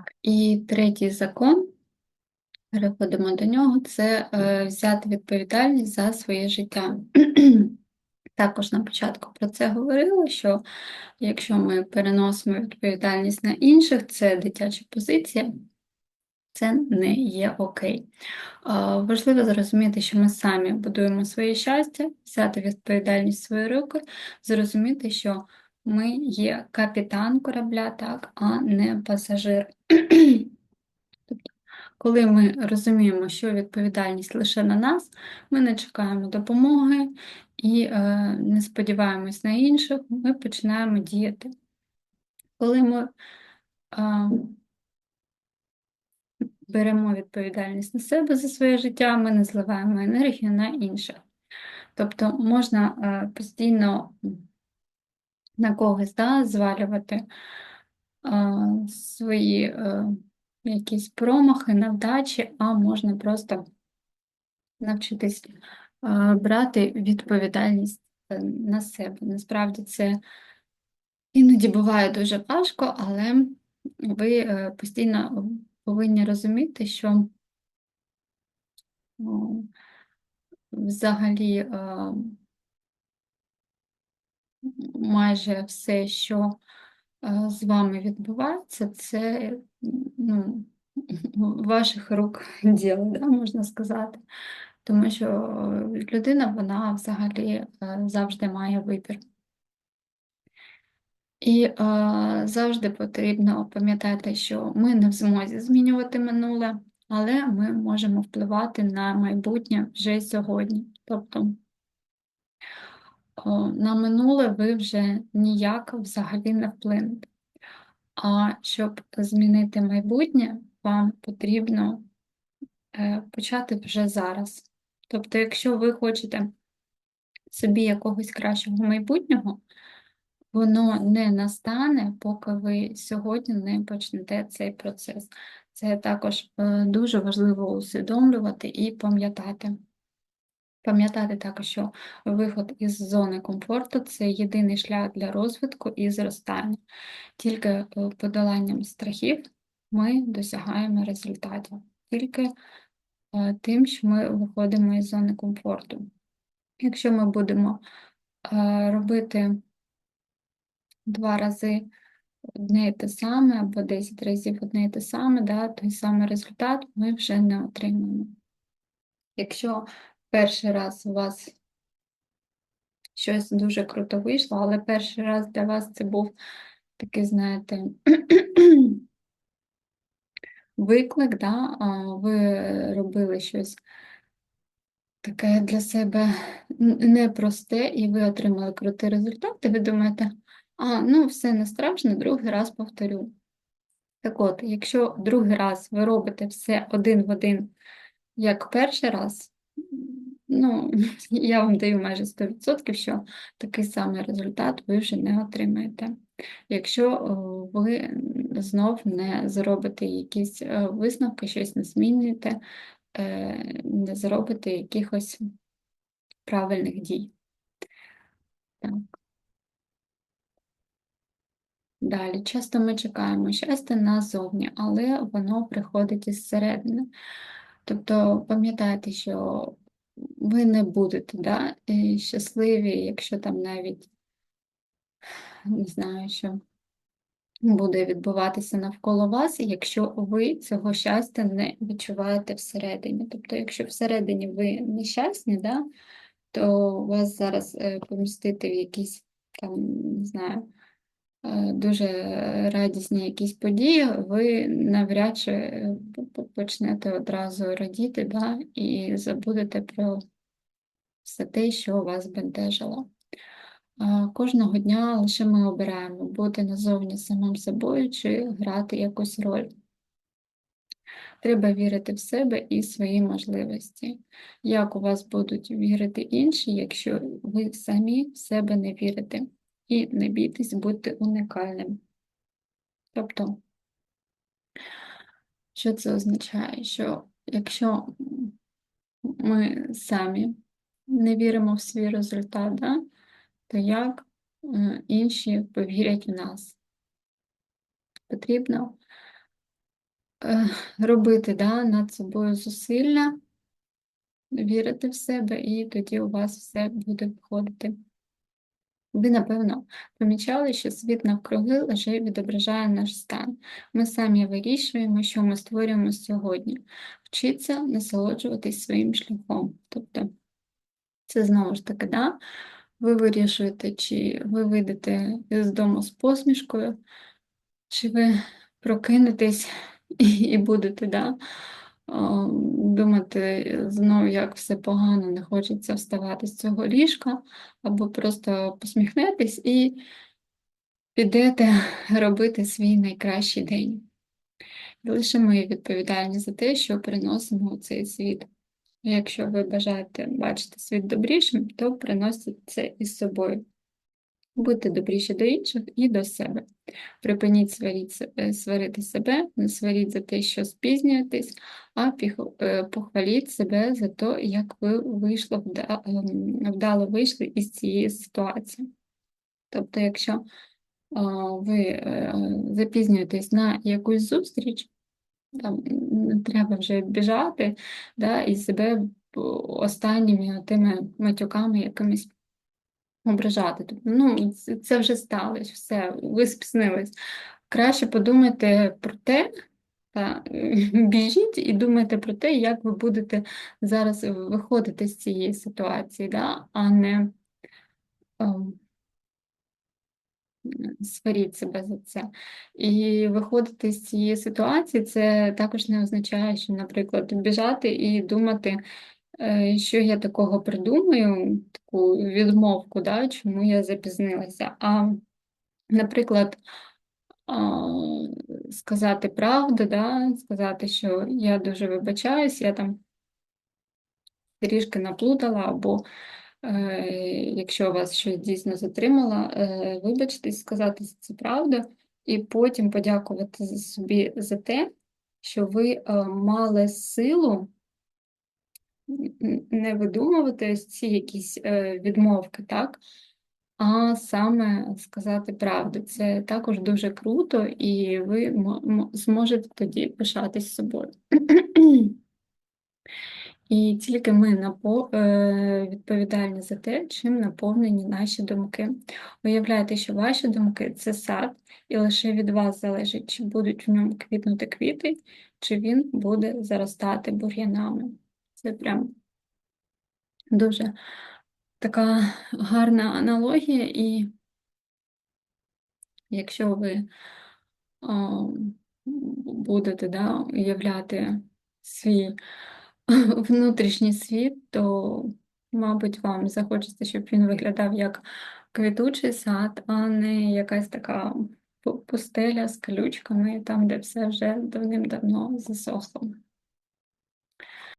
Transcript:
Так, і третій закон, переходимо до нього, це е, взяти відповідальність за своє життя. Також на початку про це говорила, що якщо ми переносимо відповідальність на інших, це дитяча позиція, це не є окей. Важливо зрозуміти, що ми самі будуємо своє щастя, взяти відповідальність в свої руки, зрозуміти, що ми є капітан корабля, так, а не пасажир. Тобто, коли ми розуміємо, що відповідальність лише на нас, ми не чекаємо допомоги і е, не сподіваємось на інших, ми починаємо діяти. Коли ми е, беремо відповідальність на себе за своє життя, ми не зливаємо енергію на інших. Тобто можна е, постійно на когось да, звалювати е, свої е, якісь промахи, невдачі, а можна просто навчитись е, брати відповідальність е, на себе. Насправді це іноді буває дуже важко, але ви е, постійно повинні розуміти, що взагалі майже все, що е, з вами відбувається, це ну, ваших рук діло, да, можна сказати. Тому що людина, вона взагалі е, завжди має вибір. І е, завжди потрібно пам'ятати, що ми не в змозі змінювати минуле, але ми можемо впливати на майбутнє вже сьогодні. Тобто на минуле ви вже ніяк взагалі не вплинете. А щоб змінити майбутнє, вам потрібно е, почати вже зараз. Тобто, якщо ви хочете собі якогось кращого майбутнього, воно не настане, поки ви сьогодні не почнете цей процес. Це також е, дуже важливо усвідомлювати і пам'ятати. Пам'ятати також, що виход із зони комфорту це єдиний шлях для розвитку і зростання. Тільки е, подоланням страхів ми досягаємо результатів. Тільки е, тим, що ми виходимо із зони комфорту. Якщо ми будемо робити два рази одне і те саме, або 10 разів одне і те саме, да, той самий результат ми вже не отримаємо. Якщо перший раз у вас щось дуже круто вийшло, але перший раз для вас це був такий, знаєте, виклик, да, ви робили щось таке для себе непросте, і ви отримали крутий результат, і ви думаєте, а, ну, все не страшно, другий раз повторю. Так от, якщо другий раз ви робите все один в один, як перший раз, ну, я вам даю майже 100%, що такий самий результат ви вже не отримаєте. Якщо ви знов не зробите якісь е, висновки, щось не змінюєте, е, не зробите якихось правильних дій. Так. Далі, часто ми чекаємо щастя назовні, але воно приходить із середини. Тобто пам'ятайте, що ви не будете да, щасливі, якщо там навіть не знаю, що буде відбуватися навколо вас, якщо ви цього щастя не відчуваєте всередині. Тобто, якщо всередині ви нещасні, да, то вас зараз е, помістити в якісь там, не знаю, Е, дуже радісні якісь події, ви навряд чи е, почнете одразу радіти да, і забудете про все те, що вас бентежило. Кожного дня лише ми обираємо бути назовні самим собою чи грати якусь роль. Треба вірити в себе і свої можливості. Як у вас будуть вірити інші, якщо ви самі в себе не вірите? І не бійтесь бути унікальним. Тобто, що це означає? Що якщо ми самі не віримо в свій результат, да, то як е, інші повірять в нас? Потрібно е, робити да, над собою зусилля, вірити в себе, і тоді у вас все буде виходити. Ви, напевно, помічали, що світ навкруги лише відображає наш стан. Ми самі вирішуємо, що ми створюємо сьогодні. Вчиться насолоджуватись своїм шляхом. Тобто, це знову ж таки, да? ви вирішуєте, чи ви вийдете з дому з посмішкою, чи ви прокинетесь і будете да, думати знову, як все погано, не хочеться вставати з цього ліжка, або просто посміхнетесь і підете робити свій найкращий день. І лише ми відповідальні за те, що приносимо у цей світ. Якщо ви бажаєте бачити світ добрішим, то приносите це із собою. Будьте добріші до інших і до себе. Припиніть сварити, е, сварити себе, не сваріть за те, що спізнюєтесь, а е, похваліть себе за те, як ви вийшло, ем, вдало вийшли із цієї ситуації. Тобто, якщо ви е, запізнюєтесь на якусь зустріч, там не треба вже біжати да, і себе останніми тими матюками якимись ображати. Тобто, ну, це вже сталося, все, ви спізнились. Краще подумайте про те, та, біжіть і думайте про те, як ви будете зараз виходити з цієї ситуації, да, а не ем, сваріть себе за це. І виходити з цієї ситуації, це також не означає, що, наприклад, біжати і думати, що я такого придумаю, таку відмовку, да, чому я запізнилася. А, наприклад, сказати правду, да, сказати, що я дуже вибачаюсь, я там трішки наплутала, або е, якщо вас щось дійсно затримала, е, вибачтесь, сказати це правду, і потім подякувати собі за те, що ви е, мали силу не видумувати ось ці якісь е, відмовки, так? А саме сказати правду. Це також дуже круто, і ви зможете тоді пишатись собою. І тільки ми е, відповідальні за те, чим наповнені наші думки. Уявляйте, що ваші думки це сад, і лише від вас залежить, чи будуть в ньому квітнути квіти, чи він буде заростати бур'янами. Це прям дуже така гарна аналогія, і якщо ви о, будете да, уявляти свій внутрішній світ, то, мабуть, вам захочеться, щоб він виглядав як квітучий сад, а не якась така пустеля з колючками, там, де все вже давним-давно засохло.